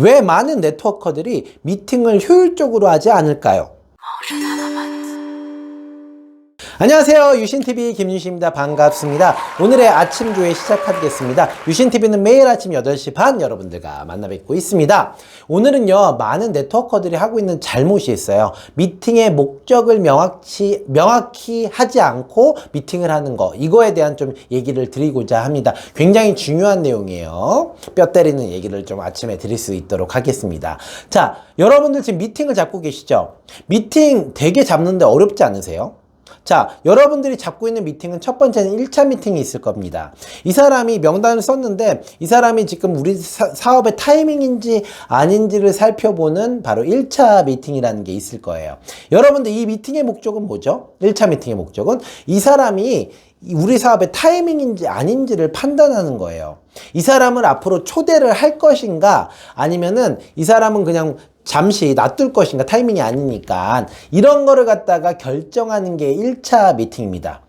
왜 많은 네트워커들이 미팅을 효율적으로 하지 않을까요? 안녕하세요. 유신TV 김유신입니다. 반갑습니다. 오늘의 아침 조회 시작하겠습니다. 유신TV는 매일 아침 8시 반 여러분들과 만나 뵙고 있습니다. 오늘은요, 많은 네트워커들이 하고 있는 잘못이 있어요. 미팅의 목적을 명확히, 명확히 하지 않고 미팅을 하는 거. 이거에 대한 좀 얘기를 드리고자 합니다. 굉장히 중요한 내용이에요. 뼈 때리는 얘기를 좀 아침에 드릴 수 있도록 하겠습니다. 자, 여러분들 지금 미팅을 잡고 계시죠? 미팅 되게 잡는데 어렵지 않으세요? 자, 여러분들이 잡고 있는 미팅은 첫 번째는 1차 미팅이 있을 겁니다. 이 사람이 명단을 썼는데 이 사람이 지금 우리 사, 사업의 타이밍인지 아닌지를 살펴보는 바로 1차 미팅이라는 게 있을 거예요. 여러분들 이 미팅의 목적은 뭐죠? 1차 미팅의 목적은 이 사람이 우리 사업의 타이밍인지 아닌지를 판단하는 거예요. 이 사람을 앞으로 초대를 할 것인가 아니면은 이 사람은 그냥 잠시 놔둘 것인가 타이밍이 아니니까 이런 거를 갖다가 결정하는 게 1차 미팅입니다.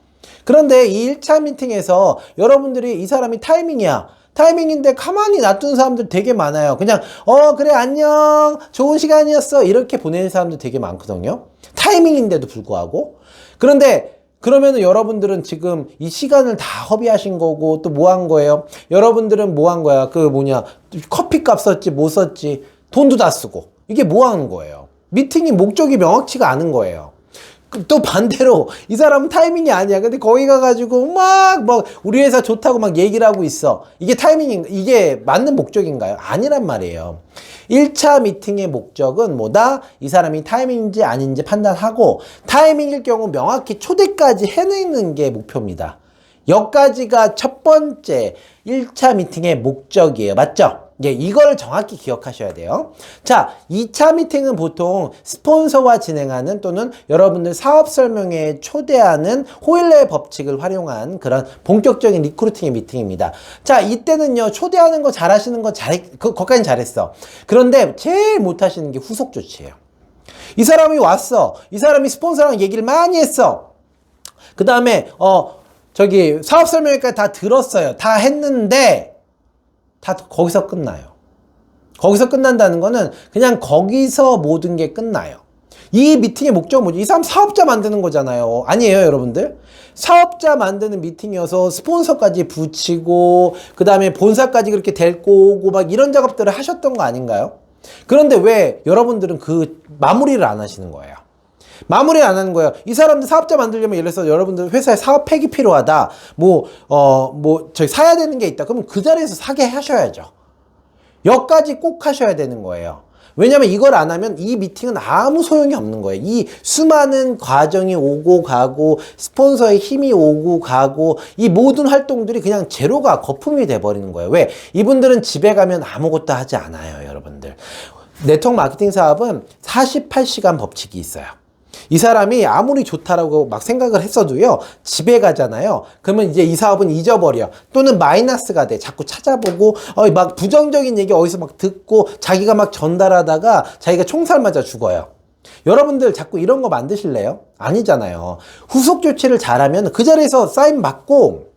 그런데 이 1차 미팅에서 여러분들이 이 사람이 타이밍이야. 타이밍인데 가만히 놔둔 사람들 되게 많아요. 그냥 어 그래 안녕 좋은 시간이었어 이렇게 보내는 사람들 되게 많거든요. 타이밍인데도 불구하고 그런데 그러면은 여러분들은 지금 이 시간을 다 허비하신 거고 또 뭐 한 거예요? 여러분들은 뭐 한 거야? 그 뭐냐 커피 값 썼지 뭐 썼지 돈도 다 쓰고 이게 뭐 하는 거예요? 미팅이 목적이 명확치가 않은 거예요. 그또 반대로 이 사람은 타이밍이 아니야. 근데 거기 가가지고 막뭐 우리 회사 좋다고 막 얘기를 하고 있어. 이게 타이밍인 이게 맞는 목적인가요? 아니란 말이에요. 1차 미팅의 목적은 뭐다? 이 사람이 타이밍인지 아닌지 판단하고 타이밍일 경우 명확히 초대까지 해내는 게 목표입니다. 여기까지가 첫 번째 1차 미팅의 목적이에요. 맞죠? 예, 이걸 정확히 기억하셔야 돼요. 자, 2차 미팅은 보통 스폰서와 진행하는 또는 여러분들 사업 설명회에 초대하는 호일러의 법칙을 활용한 그런 본격적인 리크루팅의 미팅입니다. 자, 이때는요, 초대하는 거 잘하시는 거 잘, 그, 거기까지 잘했어. 그런데 제일 못하시는 게 후속 조치예요. 이 사람이 왔어. 이 사람이 스폰서랑 얘기를 많이 했어. 그 다음에, 어, 저기 사업 설명회까지 다 들었어요. 다 했는데, 다 거기서 끝나요. 거기서 끝난다는 거는 그냥 거기서 모든 게 끝나요. 이 미팅의 목적은 뭐지? 이 사람 사업자 만드는 거잖아요. 아니에요, 여러분들? 사업자 만드는 미팅이어서 스폰서까지 붙이고, 그 다음에 본사까지 그렇게 데리고 오고, 막 이런 작업들을 하셨던 거 아닌가요? 그런데 왜 여러분들은 그 마무리를 안 하시는 거예요? 마무리 안 하는 거예요. 이 사람들 사업자 만들려면 예를 들어서 여러분들 회사에 사업 팩이 필요하다. 뭐, 어, 뭐, 저기 사야 되는 게 있다. 그러면 그 자리에서 사게 하셔야죠. 여기까지 꼭 하셔야 되는 거예요. 왜냐면 이걸 안 하면 이 미팅은 아무 소용이 없는 거예요. 이 수많은 과정이 오고 가고 스폰서의 힘이 오고 가고 이 모든 활동들이 그냥 제로가 거품이 돼 버리는 거예요. 왜? 이분들은 집에 가면 아무것도 하지 않아요, 여러분들. 네트워크 마케팅 사업은 48시간 법칙이 있어요. 이 사람이 아무리 좋다라고 막 생각을 했어도요, 집에 가잖아요. 그러면 이제 이 사업은 잊어버려. 또는 마이너스가 돼. 자꾸 찾아보고, 어, 막 부정적인 얘기 어디서 막 듣고, 자기가 막 전달하다가 자기가 총살 맞아 죽어요. 여러분들 자꾸 이런 거 만드실래요? 아니잖아요. 후속 조치를 잘하면 그 자리에서 사인 받고,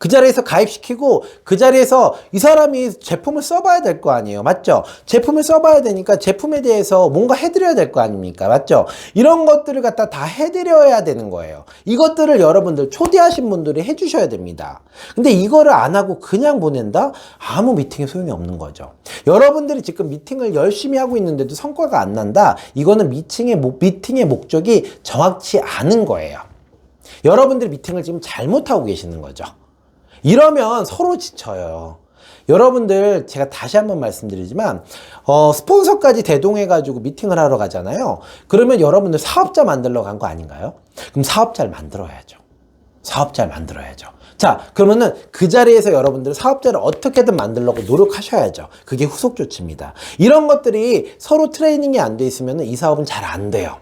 그 자리에서 가입시키고 그 자리에서 이 사람이 제품을 써봐야 될 거 아니에요. 맞죠? 제품을 써봐야 되니까 제품에 대해서 뭔가 해드려야 될 거 아닙니까? 맞죠? 이런 것들을 갖다 다 해드려야 되는 거예요. 이것들을 여러분들 초대하신 분들이 해주셔야 됩니다. 근데 이거를 안 하고 그냥 보낸다? 아무 미팅에 소용이 없는 거죠. 여러분들이 지금 미팅을 열심히 하고 있는데도 성과가 안 난다? 이거는 미팅의, 목- 미팅의 목적이 정확치 않은 거예요. 여러분들이 미팅을 지금 잘못하고 계시는 거죠. 이러면 서로 지쳐요. 여러분들 제가 다시 한번 말씀드리지만 어, 스폰서까지 대동해 가지고 미팅을 하러 가잖아요. 그러면 여러분들 사업자 만들러 간 거 아닌가요? 그럼 사업자를 만들어야죠. 사업자를 만들어야죠. 자, 그러면은 그 자리에서 여러분들 사업자를 어떻게든 만들려고 노력하셔야죠. 그게 후속 조치입니다. 이런 것들이 서로 트레이닝이 안 돼 있으면 이 사업은 잘 안 돼요.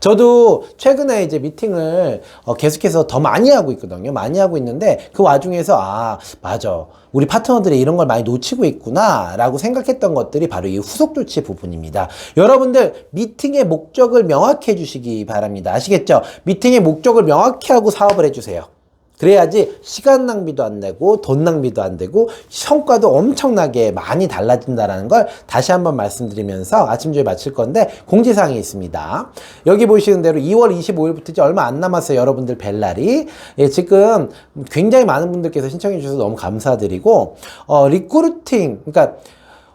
저도 최근에 이제 미팅을 어, 계속해서 더 많이 하고 있거든요. 많이 하고 있는데 그 와중에서 아, 맞아. 우리 파트너들이 이런 걸 많이 놓치고 있구나 라고 생각했던 것들이 바로 이 후속 조치 부분입니다. 여러분들 미팅의 목적을 명확히 해주시기 바랍니다. 아시겠죠? 미팅의 목적을 명확히 하고 사업을 해주세요. 그래야지 시간 낭비도 안 되고 돈 낭비도 안 되고 성과도 엄청나게 많이 달라진다라는 걸 다시 한번 말씀드리면서 아침 조회 마칠 건데 공지사항이 있습니다. 여기 보시는 대로 2월 25일부터 이제 얼마 안 남았어요. 여러분들 벨날이. 예, 지금 굉장히 많은 분들께서 신청해 주셔서 너무 감사드리고 어, 리크루팅 그러니까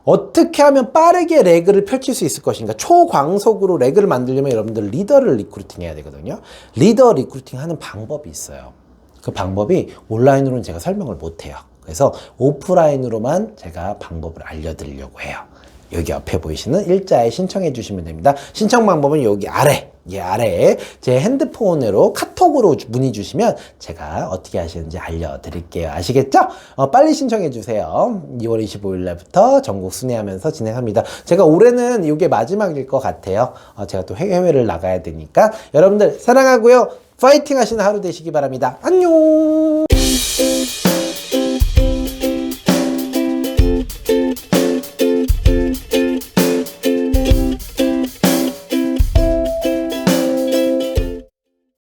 어떻게 하면 빠르게 레그를 펼칠 수 있을 것인가. 초광속으로 레그를 만들려면 여러분들 리더를 리크루팅 해야 되거든요. 리더 리크루팅 하는 방법이 있어요. 그 방법이 온라인으로는 제가 설명을 못 해요. 그래서 오프라인으로만 제가 방법을 알려드리려고 해요. 여기 옆에 보이시는 일자에 신청해 주시면 됩니다. 신청 방법은 여기 아래, 이 아래에 제 핸드폰으로 카톡으로 주- 문의 주시면 제가 어떻게 하시는지 알려드릴게요. 아시겠죠? 어, 빨리 신청해 주세요. 2월 25일 날부터 전국 순회하면서 진행합니다. 제가 올해는 이게 마지막일 것 같아요. 어, 제가 또 해외를 나가야 되니까 여러분들 사랑하고요. 파이팅 하시는 하루 되시기 바랍니다. 안녕!